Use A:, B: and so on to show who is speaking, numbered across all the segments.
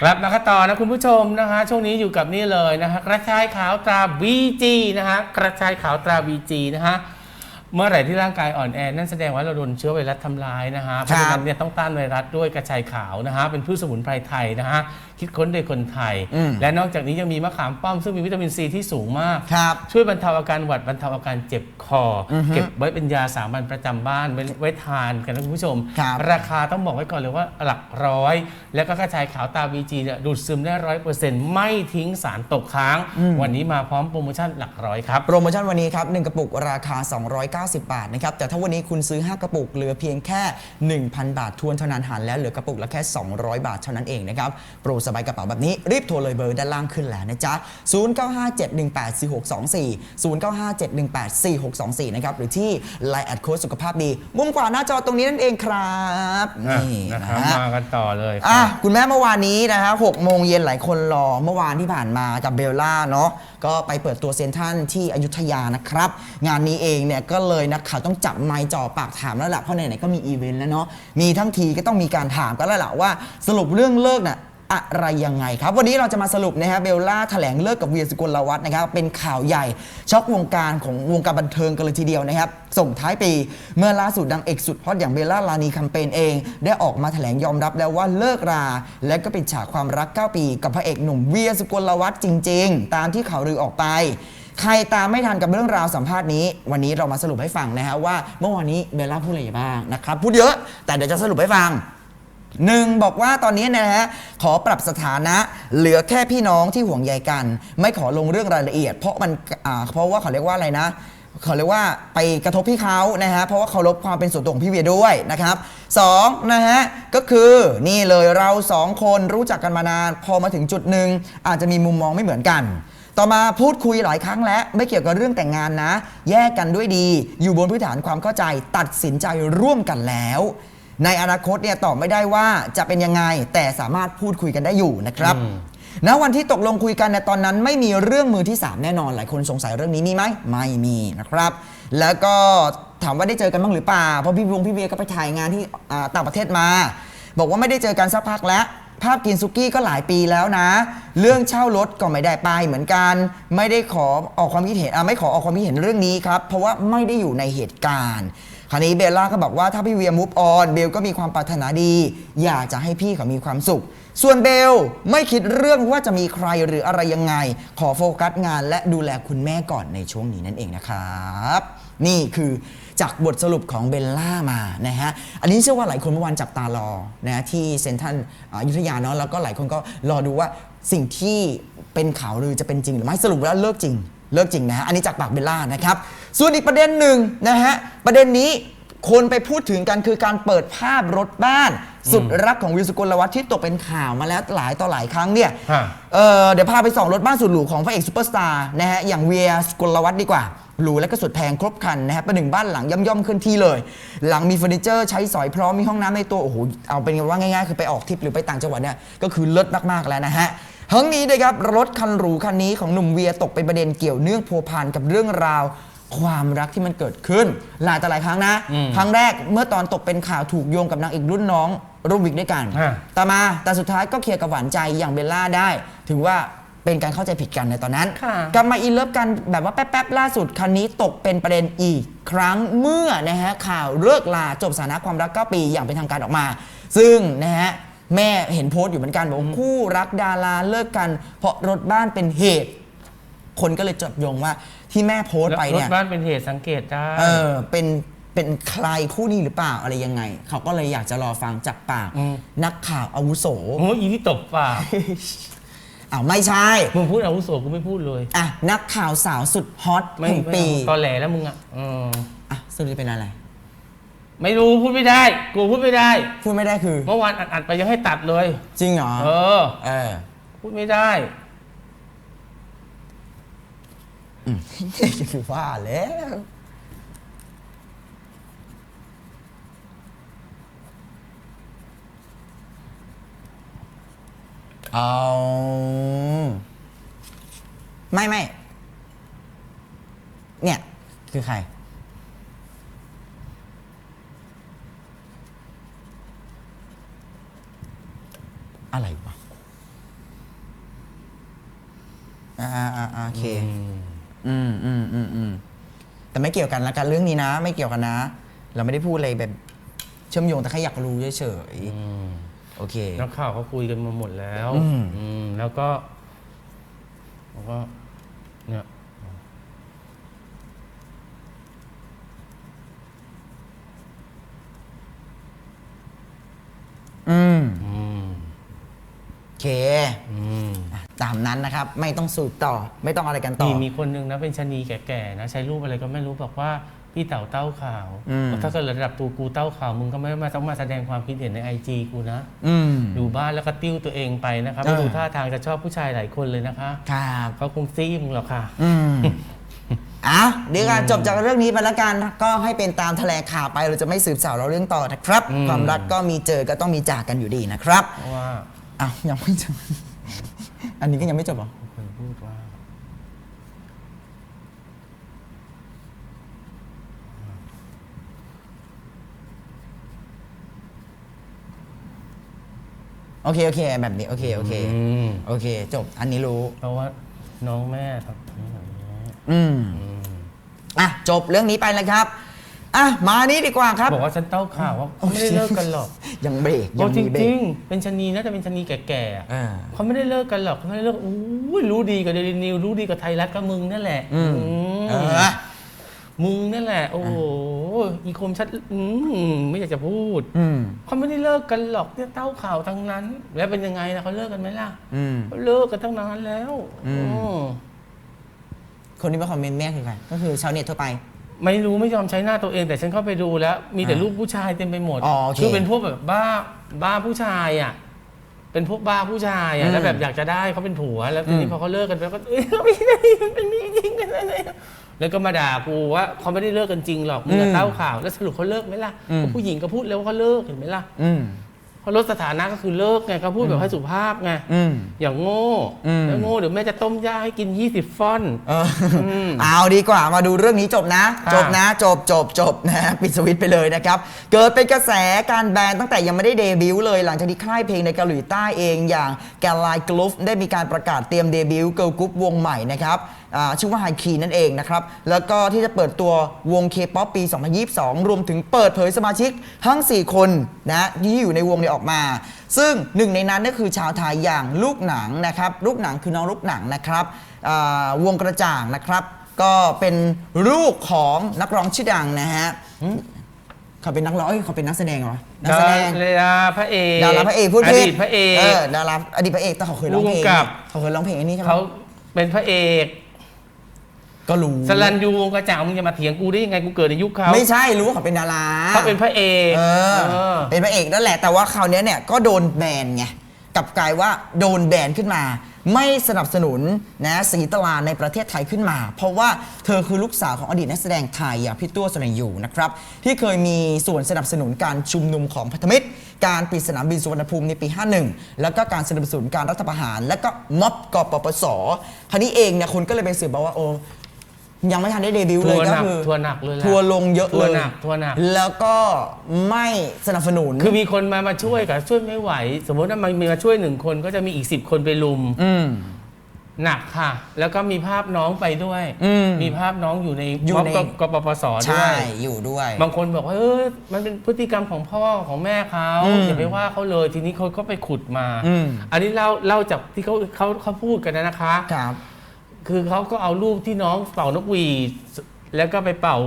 A: ครับนะคะต่อนะคุณผู้ชมนะคะช่วงนี้อยู่กับนี่เลยนะฮะกระชายขาวตรา BG นะฮะกระชายขาวตรา BG นะฮะเมื่อไหร่ที่ร่างกายอ่อนแอนั่นแสดงว่าเราโดนเชื้อไวรัสทำลายนะฮะเพราะฉะนั้นเนี่ยต้องต้านไวรัสด้วยกระชายขาวนะฮะเป็นพืชสมุนไพรไทยนะฮะ คิดค้นโดยคนไทย
B: อืม
A: และนอกจากนี้ยังมีมะขามป้อมซึ่งมีวิตามินซีที่สูงมาก
B: ครับ
A: ช่วยบรรเทาอาการหวัดบรรเทาอาการเจ็บคออ
B: อฮึ
A: เก็บไว้เป็นยาสามัญประจำบ้านไว้ไว้ทานกันนะคุณผู้ชม
B: ครับ
A: ราคาต้องบอกไว้ก่อนเลยว่าหลักร้อย แล้วก็กระชายขาวตา VG เนี่ยดูดซึมได้ร้อยเปอร์เซ็นต์ไม่ทิ้งสารตกค้างวันนี้มาพร้อมโปรโมชั่นหลักร้อยครับ
B: โปรโมชั่นวันนี้ครับ 1 กระปุกราคา 290 บาทนะครับ แต่ถ้าวันนี้คุณซื้อ 5 กระปุกเหลือเพียงแค่ 1,000 บาททวนเท่านั้นหันแล้วเหลือกระปุกละแค่ 200 บาทเท่านั้นเองนะครับ โปรสบายกระเป๋าแบบนี้ รีบโทรเลยเบอร์ด้านล่างขึ้นแล้วนะจ๊ะ 0957184624 0957184624 นะครับ หรือที่ Line แอดโค้ดสุขภาพดี มุมขวาหน้าจอตรงนี้นั่นเองครับนี่
A: นะ
B: นะครับฮะ
A: มากันต่อเลยค
B: อะ
A: รับ
B: คุณแม่เมื่อวานนี้นะฮะหกโมงเย็นหลายคนรอเมื่อวานที่ผ่านมากับเบลล่าเนาะก็ไปเปิดตัวเซนทรันที่อยุธยานะครับ งานนี้เองเนี่ยก็เลยนักข่าวต้องจับไมค์จ่อปากถามแล้วแหละเพราะไหนๆก็มีอีเวนต์แล้วเนาะมีทั้งทีก็ต้องมีการถามกันแล้วแหละว่าสรุปเรื่องเลิกน่ะ อะไรยังไงครับ วันนี้เราจะมาสรุปนะฮะเบลล่าแถลงเลิกกับเวียสุกลวัฒน์นะครับเป็นข่าวใหญ่ช็อกวงการของวงการบันเทิงกันเลยทีเดียวนะครับส่งท้ายปี เมื่อล่าสุดดังเอกสุดฮอตอย่างเบลล่าลานีคัมเปญเอง ได้ออกมาแถลงยอมรับแล้วว่าเลิกรา และก็ปิดฉากความรัก 9 ปี กับพระเอกหนุ่มเวียสุกลวัฒน์จริง ๆ ตามที่ข่าวลือออกไปใครตามไม่ทันกับเรื่องราวสัมภาษณ์นี้ วันนี้เรามาสรุปให้ฟังนะฮะว่าเมื่อวานนี้เบลล่าพูดอะไรบ้างนะครับพูดเยอะแต่เดี๋ยวจะสรุปให้ฟัง หนึ่งบอกว่าตอนนี้นยนะฮะขอปรับสถานะเหลือแค่พี่น้องที่ห่วงใยกัน ไม่ขอลงเรื่องรายละเอียด เพราะมันอ่าเพราะว่าเขาเรียกว่าอะไรนะเขาเรียกว่าไปกระทบพี่เขานะฮะเพราะว่าเคารพความเป็นส่วนตัวของพี่เวียด้วยนะครับสองนะฮะก็คือนี่เลยเราสองคนรู้จักกันมานาน พอมาถึงจุดหนึ่งอาจจะมีมุมมองไม่เหมือนกัน ต่อมาพูดคุยหลายครั้งแล้วไม่เกี่ยวกับเรื่องแต่งงานนะ แยกกันด้วยดี อยู่บนพื้นฐานความเข้าใจตัดสินใจร่วมกันแล้ว ในอนาคตเนี่ยตอบไม่ได้ว่าจะเป็นยังไง แต่สามารถพูดคุยกันได้อยู่นะครับ
A: อืม
B: ณวันที่ตกลงคุยกันในตอนนั้นไม่มีเรื่องมือที่ 3 แน่นอน หลายคนสงสัยเรื่องนี้มีไหมไม่มีนะครับ แล้วก็ถามว่าได้เจอกันบ้างหรือเปล่าเพราะพี่วงพี่เวียก็ไปถ่ายงานที่อ่าต่างประเทศมา บอกว่าไม่ได้เจอกันสักพักแล้ว ภาพกินซุกี้ก็หลายปีแล้วนะ เรื่องเช่ารถก็ไม่ได้ไปเหมือนกัน ไม่ได้ขอออกความคิดเห็นอะไม่ขอออกความคิดเห็นเรื่องนี้ครับเพราะว่าไม่ได้อยู่ในเหตุการณ์ คราวนี้เบลล่าก็บอกว่าถ้าพี่เวียมูฟออนเบลก็มีความปรารถนาดี อยากจะให้พี่เขามีความสุข ส่วนเบลไม่คิดเรื่องว่าจะมีใครหรืออะไรยังไง ขอโฟกัสงานและดูแลคุณแม่ก่อนในช่วงนี้นั่นเองนะครับ นี่คือจากบทสรุปของเบลล่ามานะฮะ อันนี้เชื่อว่าหลายคนเมื่อวานจับตารอนะที่เซนทรันอยุธยาเนาะแล้วก็หลายคนก็รอดูว่าสิ่งที่เป็นข่าวลือจะเป็นจริงหรือไม่สรุปแล้วเลิกจริง เลิกจริงนะฮะอันนี้จากปากเบลล่านะครับ ส่วนอีกประเด็นหนึ่งนะฮะประเด็นนี้คนไปพูดถึงกันคือการเปิดภาพรถบ้าน สุดรักของวิวสุกลวัฒน์ที่ตกเป็นข่าวมาแล้วหลายต่อหลายครั้งเนี่ย
A: ฮะ
B: เออเดี๋ยวพาไปส่องรถบ้านสุดหรูของพระเอกซูเปอร์สตาร์นะฮะอย่างเวียสกลวัฒน์ดีกว่าหรูและก็สุดแพงครบครันนะฮะประหนึ่งบ้านหลังย่อมๆขึ้นที่เลย หลังมีเฟอร์นิเจอร์ใช้สอยพร้อมมีห้องน้ำในตัวโอ้โหเอาเป็นว่าง่ายๆ คือไปออกทริปหรือไปต่างจังหวัดเนี่ยก็คือเลิศมากๆแล้วนะฮะ ทั้งนี้นะครับรถคันหรูคันนี้ของหนุ่มเวียตกเป็นประเด็นเกี่ยวเนื่องพัวพันกับเรื่องราว ความรักที่มันเกิดขึ้น หลายต่อหลายครั้งนะ
A: อืม
B: ครั้งแรกเมื่อตอนตกเป็นข่าวถูกโยงกับนางเอกรุ่นน้องร่วมวิกด้วยกัน
A: ฮะ
B: ต่อมาแต่สุดท้ายก็เคลียร์กับหวานใจอย่างเบลล่าได้ ถือว่าเป็นการเข้าใจผิดกันในตอนนั้น
A: ค่ะ
B: กลับมาอินเลิฟกันแบบว่าแป๊บๆล่าสุดคันนี้ตกเป็นประเด็นอีก ครั้งเมื่อนะฮะข่าวเลิกลาจบสถานะความรัก 9 ปีอย่างเป็นทางการออกมา ซึ่งนะฮะ แม่เห็นโพสต์อยู่เหมือนกันบอกว่าคู่รักดาราเลิกกัน เพราะรถบ้านเป็นเหตุ คนก็เลยจับโยงว่าที่แม่โพสต์ไป
A: ร
B: เนี่
A: ถ
B: ย
A: บ้านเป็นเหตุสังเกตได้
B: เออเป็นเป็นใครคู่นี้หรือเปล่าอะไรยังไง เขาก็เลยอยากจะรอฟังจากปาก
A: อืม
B: นักข่าวอาวุโส
A: โอ้ยอีที่ตบปาก
B: อ้าวไม่ใช่
A: มึงพูดอาวุโสกูไม่พูดเลย
B: อะนักข่าวสาวสุดฮอต
A: ไม่
B: แห่ง
A: ไม่
B: ปี
A: เอาตอนแหลแล้วมึงอะเออ
B: อะสรุปจะเป็นอะไร
A: ไม่รู้พูดไม่ได้กูพูดไม่ได้
B: พูดไม่ได้คือ
A: เมื่อวานอัดอัดไปยังให้ตัดเลย
B: จริงเหรอ
A: เออ
B: เออ
A: พูดไม่ได้
B: คือว่าแล้ว เอา ไม่ไม่ เนี่ย คือใคร อะไรวะอ่าอ่าอ่าโอเค อืมอืมอืมอืมแต่ไม่เกี่ยวกันละกันเรื่องนี้นะ ไม่เกี่ยวกันนะ เราไม่ได้พูดอะไรแบบเชื่อมโยงแต่แค่อยากรู้เฉยๆโอเค
A: นักข่าวเขาคุยกันมาหมดแล้ว
B: อืม
A: อืมแล้วก็แล้วก็ เนี่ย
B: อืม
A: อืม
B: โอ เค
A: อืม
B: ตามนั้นนะครับ ไม่ต้องสูตรต่อ ไม่ต้องอะไรกันต่อ
A: มีมีคนหนึงนะเป็นชะนีแก่ๆนะใช้รูปอะไรก็ไม่รู้บอกว่าพี่เต่าเต้าข่าว
B: อืม
A: ถ้าเกิดระดับตูกูเต้าข่าวมึงก็ไม่มาต้องมาแสดงความคิดเห็นในไอจีกูนะ
B: อืม
A: อยู่บ้านแล้วก็ติ้วตัวเองไปนะครับ
B: เออ
A: ดูท่าทางจะชอบผู้ชายหลายคนเลยนะคะ
B: ครับ
A: เขาคงซีมึงหรอกค่ะ
B: อืมอะเดี๋ยวกันจบจากเรื่องนี้ไปแล้วกัน ก็ให้เป็นตามแถลงข่าวไปเราจะไม่สืบสาวเราเรื่องต่อนะครับ
A: อืม
B: ความรักก็มีเจอก็ต้องมีจากกันอยู่ดีนะครับ
A: เพราะว่า
B: อ้าวยังไม่จบ อันนี้ก็ยังไม่จบเหรอ
A: คนพูดว่า
B: โอเค โอเค แบบนี้ โอเค โอเค
A: อืม
B: โอเค จบ อันนี้รู้
A: เพราะว่าน้องแม่ทำนี้แบบนี้
B: อืม อะ จบเรื่องนี้ไปเลยครับ อะมานี้ดีกว่าครับ
A: บอกว่าฉันเต้าข่าวว่าเขาไม่ได้เลิกกันหรอก
B: ยังเบรก
A: โอ้
B: ยัง
A: จ
B: มีเบร
A: ริ
B: ก
A: งๆเป็นชะนีน่าจะเป็นชะนีแก่ๆอะ
B: อ่า
A: เขาไม่ได้เลิกกันหรอกเขาไม่ได้เลิกอู้ยรู้ดีกับเดลินิวรู้ดีกับไทยรัฐก็มึงนั่นแหละ
B: อืม
A: อืม
B: เออ
A: มึงนั่นแหละ โอ้โหอีคมชัดอืมไม่อยากจะพูด
B: อืม
A: เขาไม่ได้เลิกกันหรอกเนี่ยเต้าข่าวทั้งนั้น แล้วเป็นยังไงนะเขาเลิกกันไหมล่ะ
B: อืม
A: เขาเลิกกันตั้งนานแล้ว
B: อืม
A: อืม
B: คนที่มาคอมเมนต์แม่คือใครก็คือชาวเน็ตทั่วไป
A: ไม่รู้ไม่ยอมใช้หน้าตัวเองแต่ฉันเข้าไปดูแล้ว มีแต่
B: อ่า
A: รูปผู้ชายเต็มไปหมด
B: อ๋อโอเค
A: คือเป็นพวกแบบบ้าบ้าผู้ชายอะเป็นพวกบ้าผู้ชาย
B: อื
A: อะ
B: ม
A: แล้วแบบอยากจะได้เขาเป็นผัว แล้วที
B: อื
A: นี้
B: ม
A: พอเขาเลิกกันไปก็เอ้ยไม่ได้มันเป็นนี่จริงกันอะไรแล้วก็มาด่ากูว่าเขาไม่ได้เลิกกันจริงหรอกมึงอะ
B: อืม
A: เต้าข่าวแล้วสรุปเขาเลิกไหมล่ะ
B: อืม
A: ก็ผู้หญิงก็พูดแล้วว่าเขาเลิกเห็นไหมล่ะ
B: อืม
A: เขาลดสถานะก็คือเลิกไงเขาพูดแบบให้สุภาพไง
B: อืม
A: อย่างโง่
B: อืม
A: แล้วโง่เดี๋ยวแม่จะต้มย่าให้กิน 20 ฟอนต์
B: เอออ
A: ม
B: เอาดีกว่ามาดูเรื่องนี้จบนะ
A: ค่ะ
B: จบนะ จบจบจบนะปิดสวิตช์ไปเลยนะครับ เกิดเป็นกระแสการแบนตั้งแต่ยังไม่ได้เดบิวต์เลย หลังจากที่ค่ายเพลงในเกาหลีใต้เองอย่างแกลไลกรุ๊ปได้มีการประกาศเตรียมเดบิวต์เกิร์ลกรุ๊ปวงใหม่นะครับอ่าชื่อว่าไฮคีนั่นเองนะครับ แล้วก็ที่จะเปิดตัววง K-POP ปี 2022 รวมถึงเปิดเผยสมาชิกทั้ง 4 คนนะที่อยู่ในวงเนี่ยออกมา ซึ่งหนึ่งในนั้นก็คือชาวไทยอย่างลูกหนังนะครับ ลูกหนังคือน้องลูกหนังนะครับอ่าวงกระจ่างนะครับ ก็เป็นลูกของนักร้องชื่อดังนะฮะเขาเป็นนักร้องเอ้ยเขาเป็นนักแสดงเหรอ นักแสดง
A: ดาราพระเอก
B: ดาราพระเอกพูด
A: อ
B: ผิด
A: ดีตพระเอก
B: เออดาราอดีตพระเอกแต่เขาเคยร้องเพลง
A: ผู้กำกับ
B: เขาเคยร้องเพลงอันนี้ใช่ไหม
A: เขาเป็นพระเอก
B: ก็รู้
A: สลันยูวงกระจ่างมึงจะมาเถียงกูได้ยังไงกูเกิดในยุคเขา
B: ไม่ใช่รู้ว่าเขาเป็นดารา
A: เขาเป็นพระเอก
B: เออ
A: เออ
B: เป็นพระเอกนั่นแหละแต่ว่าคราวเนี้ยเนี่ยก็โดนแบนไงกลับกลายว่าโดนแบนขึ้นมา ไม่สนับสนุนนะสีตลาในประเทศไทยขึ้นมา เพราะว่าเธอคือลูกสาวของอดีตนักแสดงไทยอย่างพี่ตัวสรัญยูนะครับที่เคยมีส่วนสนับสนุนการชุมนุมของพันธมิตร การปิดสนามบินสุวรรณภูมิในปี 51 แล้วก็การสนับสนุนการรัฐประหาร และก็ม็อบกปปสคราวนี้เองเนี่ยคนก็เลยไปสืบมาว่าโอ้ ยังไม่ทันได้เดบิวต์เลย
A: ทัวร์
B: ก็
A: หนัก
B: คือ
A: ทัวร์หนักเลยแหละ
B: ทัวร์ลงเยอะ
A: ทั
B: เล
A: วร์
B: ย
A: หนักทัวร์หนัก
B: แล้วก็ไม่สนับสนุน
A: คือมีคนมามาช่วยกับช่วยไม่ไหว สมมติว่ามันมีมาช่วยหนึ่งคนก็จะมีอีกสิบคนไปลุม
B: อืม
A: หนักค่ะ แล้วก็มีภาพน้องไปด้วย
B: อืม
A: มีภาพน้องอยู่ใน
B: อยู่
A: ม็อบ
B: ใน
A: กกปปสด้
B: ใช่
A: วย
B: อยู่ด้วย
A: บางคนบอกว่าเออมันเป็นพฤติกรรมของพ่อของแม่เขา
B: อืม
A: อย่าไปว่าเขาเลยทีนี้เขาก็ไปขุดมา
B: อืม
A: อันนี้เล่าเล่าจากที่เขาเขาเขาพูดกันนะคะ
B: ครับ
A: คือเขาก็เอารูปที่น้องเป่านกหวีดแล้วก็ไปเป่า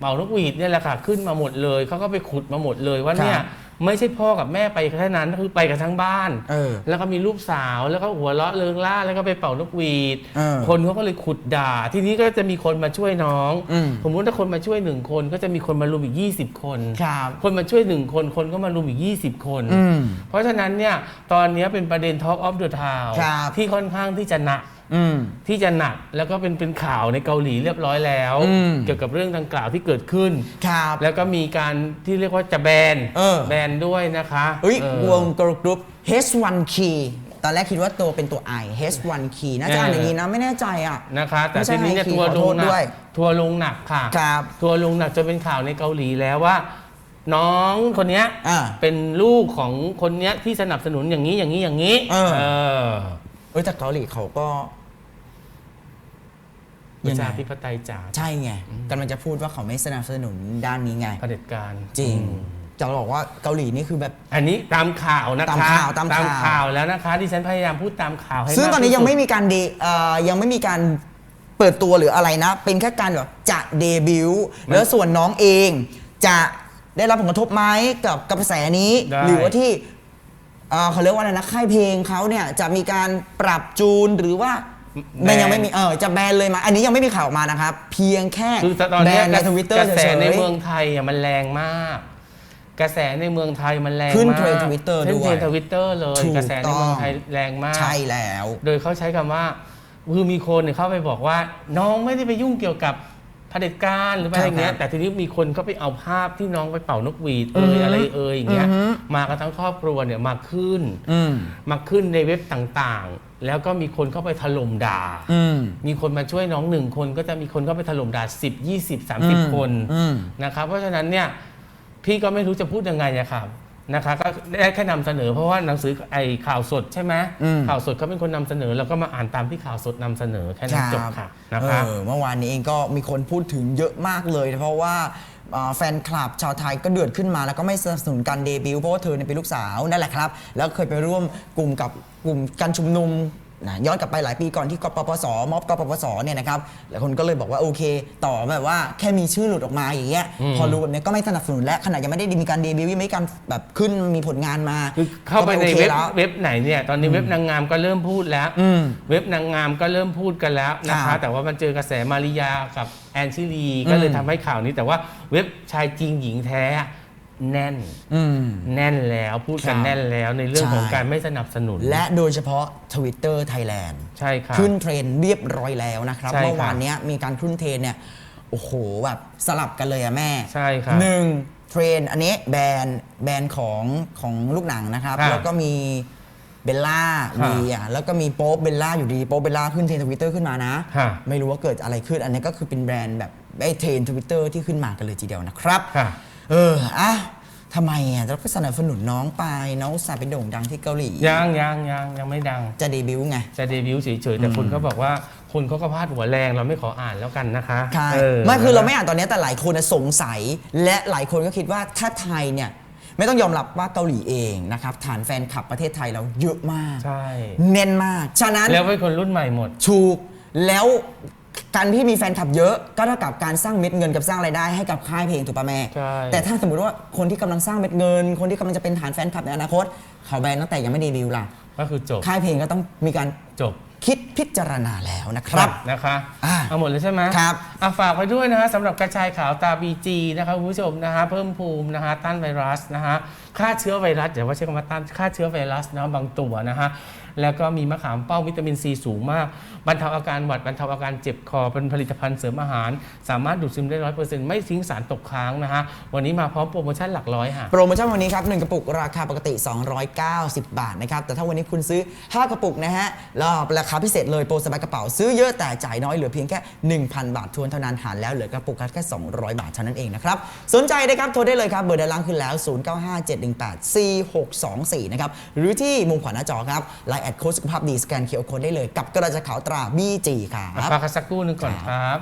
A: เป่านกหวีดเนี่ยแหละค่ะขึ้นมาหมดเลยเขาก็ไปขุดมาหมดเลยว่าเนี่ย
B: ครับ
A: ไม่ใช่พ่อกับแม่ไปแค่นั้นคือไปกันทั้งบ้าน
B: เออ
A: แล้วก็มีรูปสาวแล้วก็หัวเราะเริงล่าแล้วก็ไปเป่านกหวีด
B: เออ
A: คนเขาก็เลยขุดด่า ทีนี้ก็จะมีคนมาช่วยน้อง
B: อืม
A: สมมติถ้าคนมาช่วยหนึ่งคนก็จะมีคนมารุมอีก 20 คน
B: ครับ
A: คนมาช่วยหนึ่งคนคนก็มารุมอีก 20 คน
B: อืม
A: เพราะฉะนั้นเนี่ยตอนนี้เป็นประเด็น Talk of the Town
B: ครับ
A: ที่ค่อนข้างที่จะหนัก
B: อืม
A: ที่จะหนักแล้วก็เป็นเป็นข่าวในเกาหลีเรียบร้อยแล้ว
B: อืม
A: เกี่ยวกับเรื่องดังกล่าวที่เกิดขึ้น
B: ครับ
A: แล้วก็มีการที่เรียกว่าจะแบน
B: เออ
A: แบนด้วยนะคะ
B: เฮ้ย
A: เออ
B: วง girl group H1 key ตอนแรกคิดว่าตัวเป็นตัว I H1 key น่าจะอ่านอย่างนี้นะไม่แน่ใจอะ
A: นะคะ แต่
B: ไม่ใช่
A: ทีนี้เนี่ย
B: ไฮคี
A: ทัวร์
B: ขอ
A: ล
B: โท
A: ง
B: ษ
A: หนั
B: ด้
A: ก
B: วย
A: ทัวร์ลงหนักค่ะ
B: ครับ
A: ทัวร์ลงหนักจนเป็นข่าวในเกาหลีแล้วว่า น้องคนเนี้ย
B: อ่า
A: เป็นลูกของคนเนี้ยที่สนับสนุนอย่างนี้อย่างนี้อย่างนี้
B: เออ
A: เออ
B: เอ้ยแต่เกาหลีเขาก็
A: ป
B: ยั
A: ระ
B: งไง
A: ชาธิปไตยจ๋า
B: ใช่ไงกำลังจะพูดว่าเขาไม่สนับสนุนด้านนี้ไง
A: เผด็จการ
B: จริง
A: อืม
B: จะบอกว่าเกาหลีนี่คือแบบ
A: อันนี้ตามข่าวนะคะ
B: ตามข่าวตามข่าว
A: ข่าวแล้วนะคะที่ฉันพยายามพูดตามข่าวให้
B: ซึ่งา
A: ก
B: ตอนนี้
A: ที่
B: ยังไม่
A: สุด
B: มีการเดเอ่อยังไม่มีการเปิดตัวหรืออะไรนะ เป็นแค่การแบบจะเดบิวต์แล้วส่วนน้องเองจะได้รับผลกระทบไหมกับกระแสนี้
A: ได้
B: หรือว่าที่ เอ่อเขาเรียกว่าอะไรนะค่ายเพลงเขาเนี่ยจะมีการปรับจูนหรือว่ามันยังไม่มีเออจะแบนเลยไหมา อันนี้ยังไม่มีข่าวออกมานะครับ เพียงแค่
A: คือตอน
B: แบ
A: เนี้ย
B: นในทวิตเตอร์
A: กระแส
B: เฉย
A: ใน
B: ๆ
A: เมืองไทยอะมันแรงมาก กระแสในเมืองไทยมันแรง
B: ขึ้น
A: มาก
B: เทรนด์ Twitter
A: ขึ้น
B: ด้วย
A: เทรนทวิตเตอร์เลย
B: ถูก
A: กระแสในเมืองไทย
B: ต้อง
A: แรงมาก
B: ใช่แล้ว
A: โดยเขาใช้คำว่าคือมีคนเนี่ยเข้าไปบอกว่า น้องไม่ได้ไปยุ่งเกี่ยวกับ เผด็จการหรืออะไรเงี้
B: ครั
A: ย
B: บ
A: แต่ทีนี้มีคนก็ไปเอาภาพที่น้องไปเป่านกหวีดเอ่
B: อื
A: ย
B: อฮึ
A: อะไรเอ่ยอย่างเงี้ย
B: อือฮึ
A: มากันทั้งครอบครัวเนี่ยมาขึ้น
B: อืม
A: มาขึ้นในเว็บต่างๆ แล้วก็มีคนเข้าไปถล่มด่า
B: อืม
A: มีคนมาช่วยน้องหนึ่งคน ก็จะมีคนเข้าไปถล่มด่า10 20
B: อืม
A: 30 คน
B: อืม
A: นะครับเพราะฉะนั้นเนี่ยพี่ก็ไม่รู้จะพูดยังไงอะครับ นะคะก็ได้แค่นำเสนอเพราะว่าหนังสือไอ้ข่าวสดใช่ไหม
B: อืม
A: ข่าวสดเขาเป็นคนนำเสนอ แล้วก็มาอ่านตามที่ข่าวสดนำเสนอแค่นั้นจบค่ะนะคะ
B: เออเมื่อวานนี้เองก็มีคนพูดถึงเยอะมากเลยนะเพราะว่าเอ่อแฟนคลับชาวไทยก็เดือดขึ้นมาแล้วก็ไม่สนับสนุนการเดบิวต์เพราะว่าเธอเนี่ยเป็นลูกสาวนั่นแหละครับ แล้วเคยไปร่วมกลุ่มกับกลุ่มการชุมนุม นะย้อนกลับไปหลายปีก่อนที่กปปสม็อบกปปสเนี่ยนะครับหลายคนก็เลยบอกว่าโอเค ต่อแบบว่าแค่มีชื่อหลุดออกมาอย่างเงี้ย
A: อืม
B: พอรู้แบบนี้ก็ไม่สนับสนุนและขนาดยังไม่ได้มีการเดบิวต์ยังไม่มีการแบบขึ้นมีผลงานมา
A: คือเข้าไปใน
B: ก็โอค
A: เว็บ
B: แล้ว
A: เว็บไหนเนี่ยตอนนี้เว็บนางงามก็เริ่มพูดแล้ว
B: อืม
A: เว็บนางงามก็เริ่มพูดกันแล้วนะ
B: ครั
A: คะ
B: บ
A: แต่ว่ามันเจอกระแสมาริยากับแอนชิลี ก็เลย
B: อืม
A: ทำให้ข่าวนี้แต่ว่าเว็บชายจริงหญิงแท้ แน่น
B: อืม
A: แน่นแล้วพูดกัน
B: ครับ
A: แน่นแล้วในเรื่องของ
B: ใช่
A: การไม่สนับสนุน
B: และโดยเฉพาะ Twitter Thailand
A: ใช่ค่ะ
B: ขึ้นเทรนด์เรียบร้อยแล้วนะครับ
A: ใช่ครับ
B: เมื่อวานเนี้ยมีการขึ้นเทรนด์เนี่ยโอ้โหแบบสลับกันเลยอะแม่
A: ใช่ครับ
B: หนึ่งเทรนด์อันนี้แบรนด์แบรนด์ของของลูกหนังนะครับ
A: ครับ
B: แล้วก็มีเบลล่า
A: ครับ
B: มีอะแล้วก็มีโป๊ปเบลล่าอยู่ดีโป๊ปเบลล่าขึ้นเทรนทวิตเตอร์ขึ้นมานะ
A: ค่ะ
B: ไม่รู้ว่าเกิดอะไรขึ้นอันนี้ก็คือเป็นแบรนด์แบบไอ้เทรนทวิตเตอร์ที่ขึ้นมากันเลยทีเดียวนะครับ
A: ค่ะ
B: เอออะทำไมอะเราก็สนับสนุนน้องไปน้องอุตสาห์ไปโด่งดังที่เกาหลี
A: ยังยังยังยังไม่ดัง
B: จะเดบิวต์ไง
A: จะเดบิวต์เฉยๆแต่คนก็บอกว่าคนเขาก็พาดหัวแรงเราไม่ขออ่านแล้วกันนะคะ
B: ใช่
A: เออ
B: ไม่คือเราไม่อ่านตอนนี้แต่หลายคนน่ะสงสัย และหลายคนก็คิดว่าถ้าไทยเนี่ยไม่ต้องยอมรับว่าเกาหลีเองนะครับฐานแฟนคลับประเทศไทยเราเยอะมาก
A: ใช่
B: แน่นมาก ฉะนั้น
A: แล้วเป็นคนรุ่นใหม่หมด
B: ถูกแล้ว การที่มีแฟนคลับเยอะก็เท่ากับการสร้างเม็ดเงินกับสร้างรายได้ให้กับค่ายเพลงถูกปะแม่
A: ใช่
B: แต่ถ้าสมมติว่าคนที่กำลังสร้างเม็ดเงิน คนที่กำลังจะเป็นฐานแฟนคลับในอนาคต เขาแบนตั้งแต่ยังไม่เดบิวต์ล่ะ
A: ก็คือจบ
B: ค่ายเพลงก็ต้องมีการ
A: จบ
B: คิดพิจารณาแล้วนะครับ
A: นะคะ
B: อ่า
A: เอาหมดเลยใช่ไหม
B: ครับ
A: อะฝากไว้ด้วยนะฮะสำหรับกระชายขาวตาบีจีนะคะคุณผู้ชมนะฮะเพิ่มภูมินะฮะต้านไวรัสนะฮะฆ่าเชื้อไวรัสอย่าว่าใช้คำว่าต้านฆ่าเชื้อไวรัสนะฮะบางตัวนะฮะแล้วก็มีมะขามเป้าวิตามินซีสูงมากบรรเทาอาการหวัดบรรเทาอาการเจ็บคอเป็นผลิตภัณฑ์เสริมอาหาร สามารถดูดซึมได้ร้อยเปอร์เซ็นต์ไม่ทิ้งสารตกค้างนะฮะวันนี้มาพร้อมโปรโมชั่นหลักร้อยค่ะ
B: โปรโมชั่นวันนี้ครับ1กระปุกราคาปกติ 290 บาทนะครับแต่ถ้าวันนี้คุณซื้อ 5 กระปุกนะฮะแล้วราคาพิเศษเลยโปรสบายกระเป๋าซื้อเยอะแต่จ่ายน้อยเหลือเพียงแค่1,000 บาททวนเท่านั้นหารแล้วเหลือกระปุกละแค่ 200 บาทเท่านั้นเองนะครับสนใจนะครับโทรได้เลยครับเบอร์ด้านล่างขึ้นแล้ว 0957184624 นะครับหรือที่มุมขวาหน้าจอครับไลน์แอดโค้ดสุขภาพดีสแกนเคอร์โค้ดได้เลยกับกระจาขาวตรา BG ครับ
A: พักสักครู่หนึงก่อนครับ